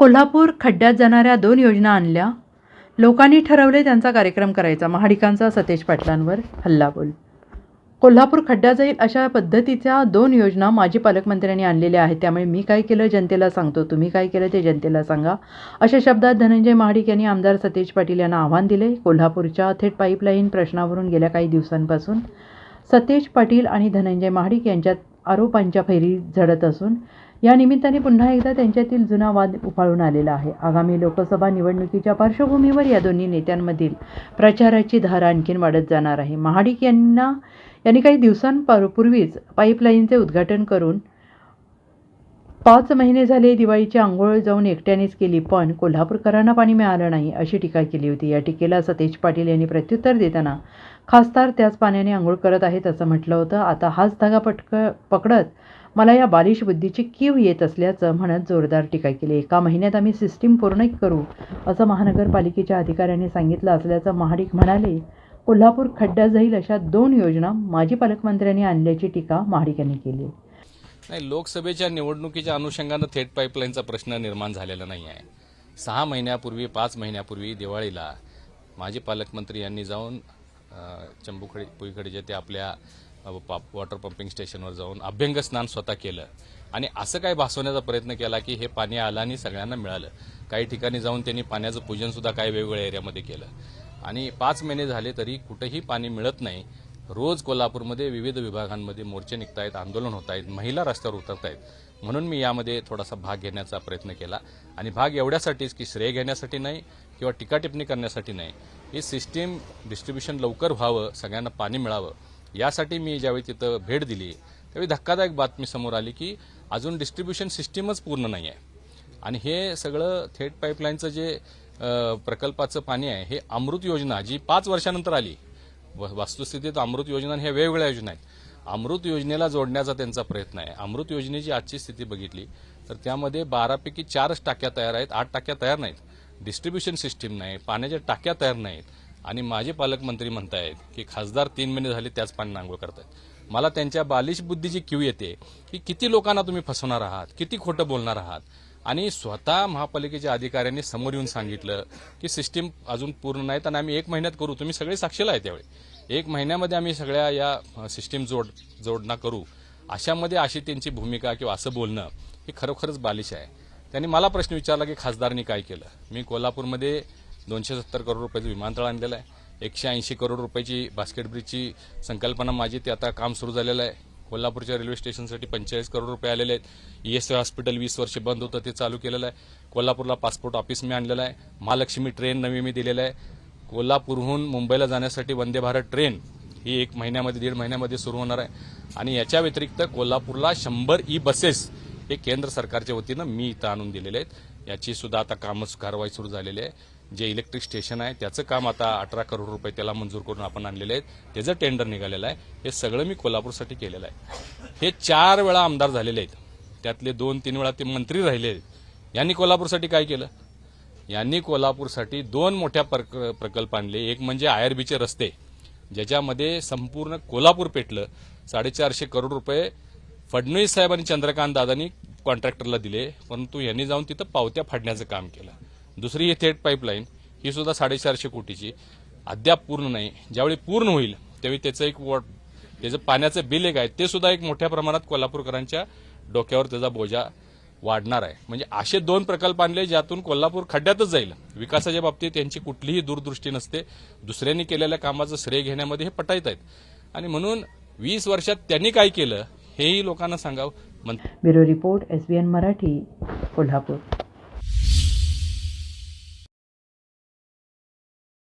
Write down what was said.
कोल्हापूर खड्ड्यात जाणाऱ्या दोन योजना आणल्या. लोकांनी ठरवले त्यांचा कार्यक्रम करायचा. महाडिकांचा सतेज पाटलांवर हल्लाबोल. कोल्हापूर खड्ड्यात जाईल अशा पद्धतीच्या दोन योजना माजी पालकमंत्र्यांनी आणलेल्या आहेत. त्यामुळे मी काय केलं? जनतेला सांगतो. तुम्ही काय केलं ते जनतेला सांगा. अशा शब्दात धनंजय महाडिक यांनी आमदार सतेज पाटील यांना आव्हान दिले. कोल्हापूरच्या थेट पाईपलाईन प्रश्नावरून गेल्या काही दिवसांपासून सतेज पाटील आणि धनंजय महाडिक यांच्यात आरोपांच्या फैरी झडत असून या निमित्ताने पुन्हा एकदा त्यांच्यातील जुना वाद उफाळून आलेला आहे. आगामी लोकसभा निवडणुकीच्या पार्श्वभूमीवर या दोन्ही नेत्यांमधील प्रचाराची धार आणखीन वाढत जाणार आहे. महाडिक यांना यांनी काही दिवसांपूर्वीच पाईपलाईनचे उद्घाटन करून पाच महिने झाले दिवाळीची आंघोळ जाऊन एकट्यानेच केली पण कोल्हापूरकरांना पाणी मिळालं नाही अशी टीका केली होती. या टीकेला सतेज पाटील यांनी प्रत्युत्तर देताना खासदार त्याच पाण्याने आंघोळ करत आहेत असं म्हटलं होतं. आता हाच धागा पटक पकडत मला या बालिश बुद्धीची कीव येत असल्याचं म्हणत जोरदार टीका केली. एका महिन्यात आम्ही सिस्टीम पूर्ण करू असं महानगरपालिकेच्या अधिकाऱ्यांनी सांगितलं असल्याचं महाडिक म्हणाले. कोल्हापूर खड्ड्यात जाईल अशा दोन योजना माजी पालकमंत्र्यांनी आणल्याची टीका महाडिक यांनी केली. नाही लोकसभेच्या निवडणुकीच्या अनुषंगानं थेट पाईपलाईनचा प्रश्न निर्माण झालेला नाही आहे. सहा महिन्यापूर्वी पाच महिन्यापूर्वी दिवाळीला माजी पालकमंत्री यांनी जाऊन अ, चंबुखडी पुईकडे जे ते आपल्या वॉटर पंपिंग स्टेशनवर जाऊन अभ्यंग स्नान स्वतः केलं. आणि असं काय भासवण्याचा प्रयत्न केला की हे पाणी आलं आणि सगळ्यांना मिळालं. काही ठिकाणी जाऊन त्यांनी पाण्याचं पूजन सुद्धा काही वेगवेगळ्या एरियामध्ये केलं. आणि पाच महिने झाले तरी कुठेही पाणी मिळत नाही. रोज कोल्हापूरमध्ये विविध विभागांमध्ये मोर्चे निघत आहेत आंदोलन होत आहेत महिला रस्त्यावर उतरत आहेत म्हणून मी यामध्ये थोडासा भाग घेण्याचा प्रयत्न केला. आणि भाग एवढ्यासाठीच की श्रेय घेण्यासाठी नाही किंवा टीकाटिपणी करण्यासाठी नाही. ही सिस्टीम डिस्ट्रीब्युशन लवकर व्हावं सगळ्यांना पाणी मिळावं यासाठी मी ज्यावेळी तिथं भेट दिली त्यावेळी धक्कादायक बातमी समोर आली की अजून डिस्ट्रीब्युशन सिस्टीमच पूर्ण नाही आहे आणि हे सगळं थेट पाईपलाईनचं जे प्रकल्पाचं पाणी आहे हे अमृत योजना जी पाच वर्षानंतर आली व- वस्तुस्थितीत अमृत योजना आणि ह्या वेगवेगळ्या योजना आहेत. अमृत योजनेला जोडण्याचा त्यांचा प्रयत्न आहे. अमृत योजनेची आजची स्थिती बघितली तर त्यामध्ये बारापैकी चारच टाक्या तयार आहेत आठ टाक्या तयार नाहीत. डिस्ट्रीब्युशन सिस्टीम नाही पाण्याच्या टाक्या तयार नाहीत. आणि माझे पालकमंत्री म्हणतायत की खासदार तीन महिने झाले त्याच पाणी नांगोळ करतायत. मला त्यांच्या बालिश बुद्धीची क्यू येते की किती लोकांना तुम्ही फसवणार आहात किती खोटं बोलणार आहात? आणि स्वतः महापालिकेच्या अधिकाऱ्यांनी समोर येऊन सांगितलं की सिस्टीम अजून पूर्ण नाहीत आणि आम्ही एक महिन्यात करू. तुम्ही सगळे साक्षीला आहे त्यावेळी. एक महिन्यामध्ये आम्ही सगळ्या या सिस्टीम जोड जोडणा करू. अशामध्ये अशी त्यांची भूमिका किंवा असं बोलणं हे खरोखरच बालिश आहे. त्यांनी मला प्रश्न विचारला की खासदारनी काय केलं? मी कोल्हापूरमध्ये दोनशे सत्तर करोड रुपयाचं विमानतळ आणलेलं आहे. एकशे ऐंशी करोड रुपयाची बास्केट ब्रिजची संकल्पना माझी ते आता काम सुरू झालेलं आहे. कोल्हापूरच्या रेल्वे स्टेशनसाठी पंचेचाळीस करोड रुपये आलेले आहेत. ई एस हॉस्पिटल वीस वर्ष बंद होतं ते चालू केलेलं आहे. कोल्हापूरला पासपोर्ट ऑफिस मी आणलेलं आहे. महालक्ष्मी ट्रेन नवी मी दिलेलं आहे. कोल्हापूरहून मुंबईला जाण्यासाठी वंदे भारत ट्रेन ही एक महिन्यामध्ये दीड महिन्यामध्ये सुरू होणार आहे. आणि याच्या व्यतिरिक्त कोल्हापूरला शंभर ई बसेस हे केंद्र सरकारच्या वतीनं मी इथं आणून दिलेले आहेत. याची सुद्धा आता कामच कारवाई सुरू झालेली आहे. जे इलेक्ट्रिक स्टेशन आहे त्याचं काम आता अठरा करोड रुपये त्याला मंजूर करून आपण आणलेले आहेत. त्याचं टेंडर निघालेलं आहे. हे सगळं मी कोल्हापूरसाठी केलेलं आहे. हे चार वेळा आमदार झालेले आहेत. त्यातले दोन तीन वेळा ते मंत्री राहिले आहेत. यांनी कोल्हापूरसाठी काय केलं? यांनी कोल्हापूरसाठी दोन मोठ्या प्रक- प्रकल्प आणले. एक म्हणजे आयआरबीचे रस्ते ज्याच्यामध्ये संपूर्ण कोल्हापूर पेटलं. साडेचारशे करोड रुपये फडणवीस साहेब आणि चंद्रकांत दादांनी कॉन्ट्रॅक्टरला दिले. परंतु यांनी जाऊन तिथं पावत्या फाडण्याचं काम केलं. दुसरी ही थेट पाईपलाईन ही सुद्धा साडेचारशे कोटीची. अद्याप पूर्ण नाही. ज्यावेळी पूर्ण होईल त्यावेळी त्याचं एक वॉट त्याचं पाण्याचं बिल एक आहे ते सुद्धा एक मोठ्या प्रमाणात कोल्हापूरकरांच्या डोक्यावर त्याचा बोजा वाढणार आहे. म्हणजे असे दोन प्रकल्प आणले ज्यातून कोल्हापूर खड्ड्यातच जाईल. विकासाच्या बाबतीत त्यांची कुठलीही दूरदृष्टी नसते. दुसऱ्यांनी केलेल्या कामाचं श्रेय घेण्यामध्ये हे पटायत आहेत. आणि म्हणून वीस वर्षात त्यांनी काय केलं हेही लोकांना सांगावं. Bureau report S B N Marathi Kolhapur.